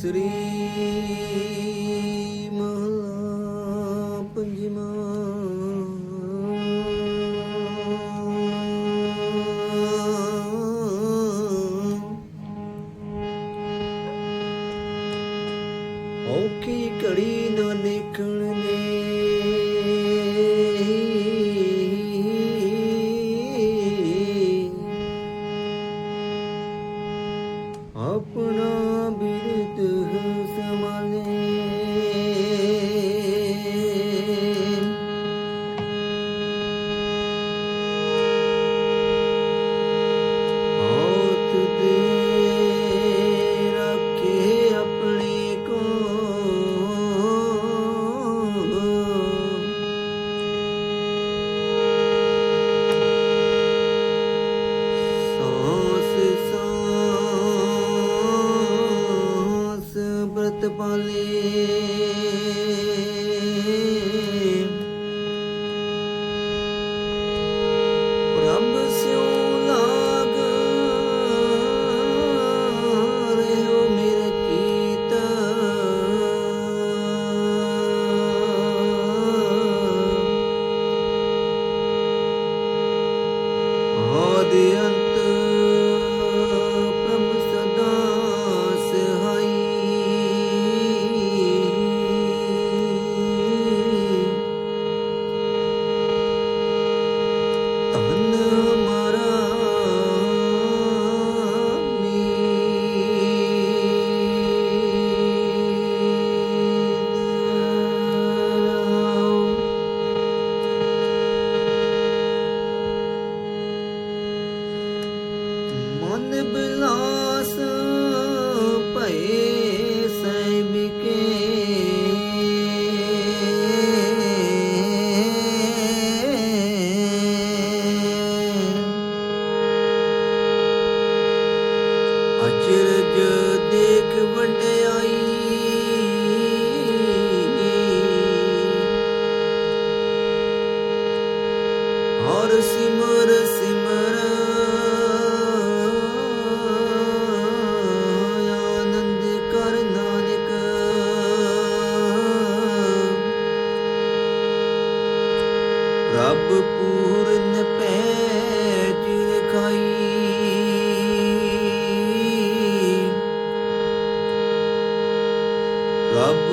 ਸ੍ਰੀ ਮਹਲਾ ਪੰਜਵਾਂ ਔਕੀ ਘੜੀ ਨਾ ਨਿਕਲਨੇ ਆਪਣਾ ਬਿਰਦ the end. ਪੂਰਨ ਪੈਜ ਰਖਾਈ। ਰੱਬ